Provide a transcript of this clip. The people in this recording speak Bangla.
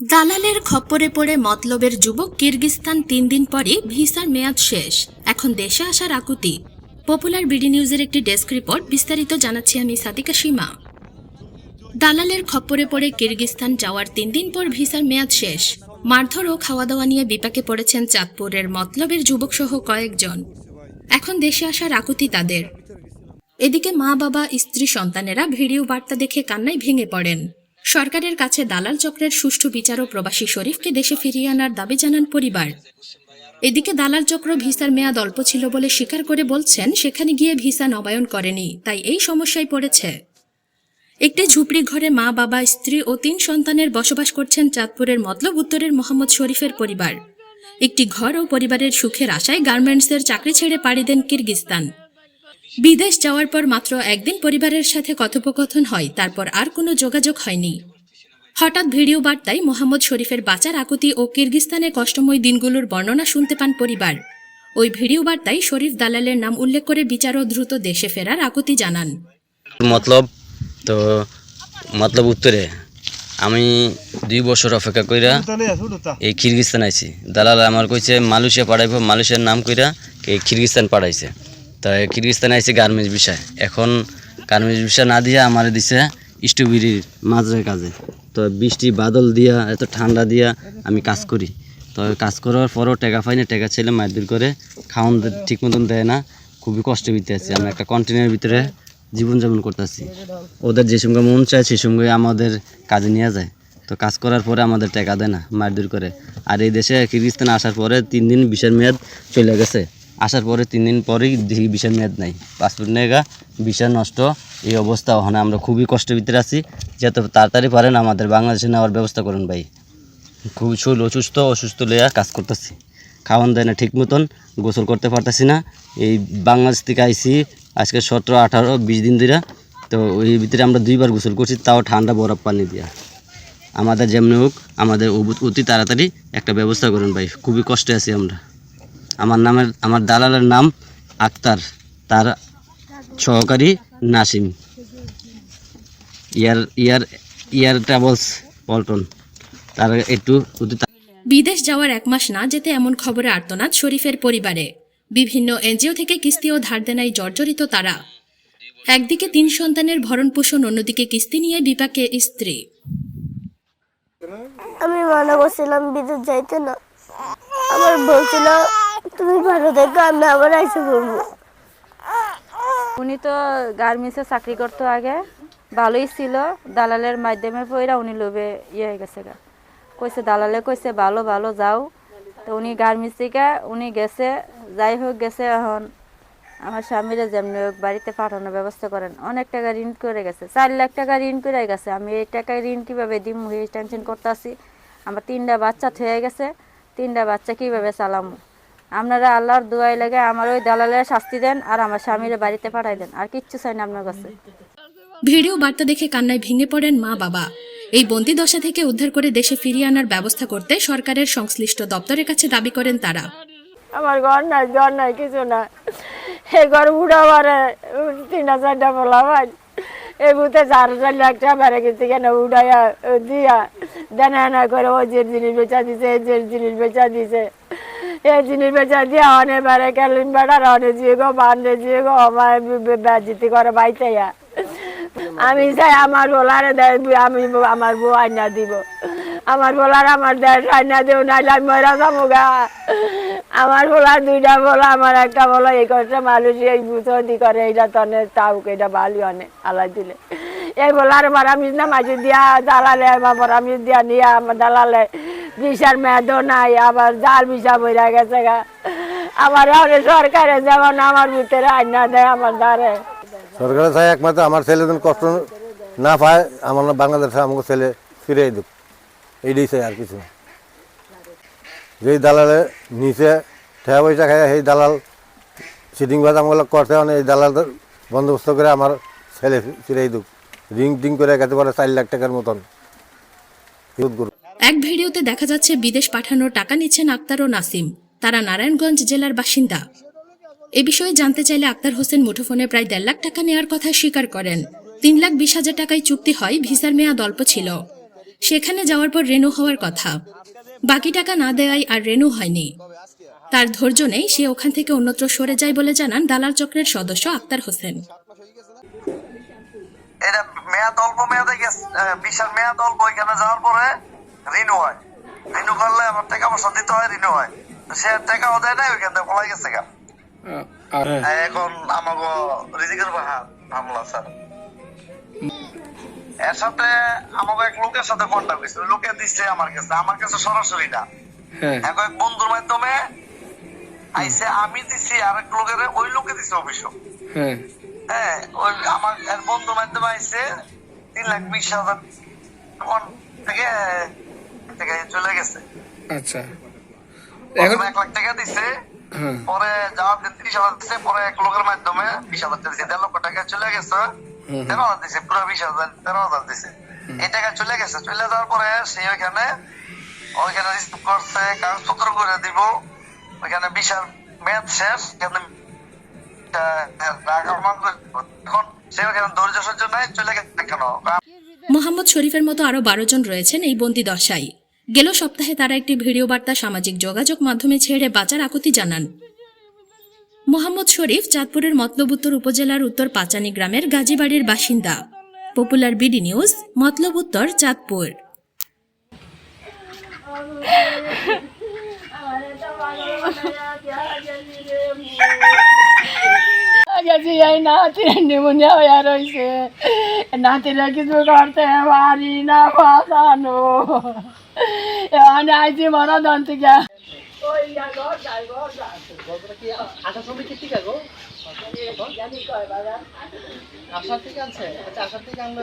দালালের খপ্পরে পড়ে মতলবের যুবক কিরগিস্তান তিন দিন পরে ভিসার মেয়াদ শেষ। এখন দেশে আসার আকুতি। পপুলার বিডি নিউজের একটি ডেস্ক রিপোর্ট বিস্তারিত জানাচ্ছি আমি সাদিকা সীমা। দালালের খপ্পরে পড়ে কিরগিস্তান যাওয়ার তিন দিন পর ভিসার মেয়াদ শেষ। মারধর ও খাওয়া দাওয়া নিয়ে বিপাকে পড়েছেন চাঁদপুরের মতলবের যুবকসহ কয়েকজন। এখন দেশে আসার আকুতি তাদের। এদিকে মা বাবা স্ত্রী, সন্তানেরা ভিডিও বার্তা দেখে কান্নায় ভেঙে পড়েন। সরকারের কাছে দালাল চক্রের সুষ্ঠু বিচার ও প্রবাসী শরীফকে দেশে ফিরিয়ে আনার দাবি জানান পরিবার। এদিকে দালাল চক্র ভিসার মেয়াদ অল্প ছিল বলে স্বীকার করে বলছেন, সেখানে গিয়ে ভিসা নবায়ন করেনি, তাই এই সমস্যায় পড়েছে। একটি ঝুপড়ি ঘরে মা, বাবা, স্ত্রী ও তিন সন্তানের বসবাস করছেন চাঁদপুরের মতলব উত্তরের মোহাম্মদ শরীফের পরিবার। একটি ঘর ও পরিবারের সুখের আশায় গার্মেন্টসের চাকরি ছেড়ে পাড়ি দেন কিরগিস্তান বিদেশ যাওয়ার পর মাত্র একদিন পরিবারের সাথে কথোপকথন হয়, তারপর আর কোনো যোগাযোগ হয়নি। হঠাৎ ভিডিও বার্তায় মোহাম্মদ শরীফের বাঁচার আকুতি ও কিরগিস্তানে কষ্টময় দিনগুলোর বর্ণনা শুনতে পান পরিবার। ওই ভিডিও বার্তায় শরীফ দালালের নাম উল্লেখ করে বিচার ও দ্রুত দেশে ফেরার আকুতি জানান। মতলব? তো মতলব উত্তরে, আমি দুই বছর অপেক্ষা কইরা এই কিরগিস্তান আইছি। দালাল আমার কইছে, মালয়েশিয়া পাঠাইব, মালয়েশিয়ার নাম কইরা এই কিরগিস্তান পাঠাইছে। তো এই কিরগিস্তান আইছে গার্মেন্টস বিষয়। এখন গার্মেন্টস বিষয় না দিয়ে আমার দিছে স্ট্রবেরির মাঝের কাজে। তো বৃষ্টি, বাদল দিয়া, এত ঠান্ডা দিয়া আমি কাজ করি। তো কাজ করার পরও টাকা পাই না, টাকা ছেলে মারধর করে খাওয়ান ঠিক মতন দেয় না। খুবই কষ্ট ভিতরে আছি। আমরা একটা কন্টেনারের ভিতরে জীবনযাপন করতেছি ওদের যে সঙ্গে মন চায় সেই সঙ্গে আমাদের কাজে নিয়ে যায়। তো কাজ করার পরে আমাদের টাকা দেয় না মারধর করে। আর এই দেশে কিরগিস্তানে আসার পরে তিন দিন বিশের মেয়াদ চলে গেছে। আসার পরে তিন দিন পরেই দেখি বিশের মেয়াদ নাই। পাসপোর্ট নেগা বিশা নষ্ট, এই অবস্থা। ওখানে আমরা খুবই কষ্টের ভিতরে আছি। যত তাড়াতাড়ি পারেন আমাদের বাংলাদেশে নেওয়ার ব্যবস্থা করুন ভাই। খুব শরীর অসুস্থ অসুস্থ লইয়া কাজ করতেছি। খাওয়ান দেয় না ঠিক মতন, গোসল করতে পারতেছি না। এই বাংলাদেশ থেকে আইসি আজকে সতেরো, আঠারো, বিশ দিন ধরে তো ওই ভিতরে আমরা দুইবার গোসল করছি, তাও ঠান্ডা বরফ পানি দিয়া। আমাদের যেমনি হোক, আমাদের অতি তাড়াতাড়ি একটা ব্যবস্থা করুন ভাই। খুবই কষ্টে আছি আমরা। আমার নামের আমার দালালের নাম আক্তার তার সহকারী Nasim. Year year year travels Paltan. তার একটু বিদেশ যাওয়ার এক মাস না যেতে এমন খবরে আর্তনাদ শরীফের পরিবারে। বিভিন্ন এনজিও থেকে কিস্তি ও ধার দেনায় জর্জরিত তারা। একদিকে তিন সন্তানের ভরণ পোষণ অন্যদিকে কিস্তি নিয়ে বিপাকে স্ত্রী। আমি মনে করছিলাম বিদ্যুৎ যাইতে না। আমার বলছিল তুমি ভালো দেখো আমি আবার এসে পড়ব। উনি তো গার্মেন্টসে চাকরি করতো আগে, ভালোই ছিল। দালালের মাধ্যমে পইরা উনি লোভে ইয়ে হয়ে গেছে গা। কইছে, দালালে কইছে, ভালো ভালো, যাও। তো উনি গার্মেন্টস থেকে উনি গেছে, যাই হোক গেছে এখন। আমার স্বামীরা যেমনি হোক বাড়িতে পাঠানোর ব্যবস্থা করেন। অনেক টাকা ঋণ করে গেছে, চার লাখ টাকা ঋণ করে গেছে। আমি এই টাকা ঋণ কীভাবে দিম? এই টেনশন করতেছি। আমার তিনটা বাচ্চা থয়ে গেছে। তিনটা বাচ্চা কীভাবে চালামু? আপনারা আল্লাহর দোয়াই লাগে আমার ওই দালালের শাস্তি দেন আর আমার স্বামীর বাড়িতে পাঠাই দেন। আর কিচ্ছু চাই না আপনার কাছে। ভিডিও বার্তা দেখে কান্নায় ভেঙে পড়েন মা বাবা। এই বন্দি দশা থেকে উদ্ধার করে দেশে ফিরিয়ে আনার ব্যবস্থা করতে সরকারের সংশ্লিষ্ট দপ্তরের কাছে দাবি করেন তারা। আমার ঘর নাই ঘর নাই কিছু না এই ঘর বুড়া মারে তিন হাজারটা বলা ভাই এই বুতে চার হাজার লাখ টাকা মেরে গেছে কেন? উড়াইয়া দিয়া দেনা না করে ও যে জিনিস বেচা দিছে এই যে জিনিস বেচা দিছে। এই জিনিস বেচা দিয়ে অনেক বেড়ে গেলেন বেড়ার অনেক জিয়ে গো বান্ধে জিয়ে গো আমার বেজিতি করে বাইতাইয়া আমি চাই আমার বলারে দেয় আমি আমার বউ আইনা দিব। আমার বলার আমার দেশ আইনা দেও, নাইলে আমি মরা যাব গা। আমার বলার দুইটা বলা, আমার একটা বলা, এই করছে মানুষ এই বুঝি করে, এইটা তনে তাও এটা ভালো অনে, আলাই দিলে। এই বলার মারামিস না, মাঝে দিয়া দালালে আমার মারামিস দিয়া নিয়ে আমার দালালে বিষার মেয়াদও নাই, আবার জাল বিষা বইরা গেছে গা। আমার অনেক সরকারে যেমন আমার ভিতরে আইনা দেয়, আমার দ্বারে সরকারের চাই একমাত্র আমার ছেলে যেন কষ্ট না পায়, আমার বাংলাদেশে আমাকে ছেলে ফিরে দিক। এইটাই চাই আর কিছু। যেই দালালে নিচে ঠেয়া পয়সা খায় সেই দালাল সিটিং বাজ আমগুলো করছে মানে এই দালাল বন্দোবস্ত করে আমার ছেলে ফিরে দিক। রিং টিং করে খেতে পারে চার লাখ টাকার মতন। এক ভিডিওতে দেখা যাচ্ছে বিদেশ পাঠানোর টাকা নিচ্ছেন আক্তার ও নাসিম। তারা নারায়ণগঞ্জ জেলার বাসিন্দা। এ বিষয়ে জানতে চাইলে আক্তার হোসেন মুঠোফোনে প্রায় দেড় লাখ টাকা নেওয়ার কথা স্বীকার করেন। তিন লাখ বিশ হাজার টাকায় চুক্তি হয়, ভিসার মেয়াদ অল্প ছিল। সেখানে যাওয়ার পর রেনু হওয়ার কথা। বাকি টাকা না দেওয়ায় আর রেনু হয়নি। তার ধৈর্য নেই, সে ওখান থেকে অন্যত্র সরে যায় বলে জানান দালাল চক্রের সদস্য আক্তার হোসেন। এটা মেয়াদ অল্প মেয়াদে গেছে বিশাল মেয়াদ অল্প ওইখানে যাওয়ার পরে রিনিউ হয়। রিনিউ করলে আমার টাকা পয়সা দিতে হয় রিনিউ হয়। সে টাকাও দেয় নাই ওইখান থেকে পলাই গেছে গা। আর। এখন আমাকে রিজিকের হামলা স্যার। এর সাথে আমাকে এক লোকের সাথে কন্ট্যাক্ট লোকে দিচ্ছে আমার কাছে আমার কাছে সরাসরি না। হ্যাঁ। এক বন্ধুর মাধ্যমে আইসে আমি দিছি আরেক লোকের ওই লোকে দিছে অফিস হ্যাঁ। হ্যাঁ ওই আমার এক বন্ধুর মাধ্যমে আইসে তিন লাখ বিশ হাজার। থেকে থেকে চলে গেছে। আচ্ছা। এখন এক লাখ টাকা দিছে পরে যাওয়ার দিন তিরিশ হাজার দিছে পরে এক লোকের মাধ্যমে বিশ হাজার দিছে। দেড় লক্ষ টাকা চলে গেছে তেরো হাজার দিছে পুরো বিশ হাজার তেরো হাজার দিছে। এই টাকা চলে গেছে। চলে যাওয়ার পরে সে ওইখানে ওইখানে রিসিভ করছে কাগজপত্র করে দিব। ওইখানে বিশাল মেয়াদ শেষ এখানে আহ, টাকা অমান্য করে দিব। এখন সে ওখানে ধৈর্য সহ্য নাই চলে গেছে কেন? মোহাম্মদ শরীফের মতো আরও বারো জন রয়েছেন এই বন্দি দশায়। গেল সপ্তাহে তারা একটি ভিডিও বার্তা সামাজিক যোগাযোগ মাধ্যমে ছেড়ে বাঁচার আকুতি জানান মোহাম্মদ শরীফ চাঁদপুরের মতলব উত্তর উপজেলার উত্তর পাচানি গ্রামের গাজীবাড়ির বাসিন্দা পপুলার বিডি নিউজ মতলব উত্তর চাঁদপুর গেছি এই নাতির নিমুনিয়া হয়ে রয়েছে নাতিরা কিছু করতে পারি না বাঁচানো এখানে আইছি মরদন থেকে আশা থেকে আছে আচ্ছা আশা থেকে আমরা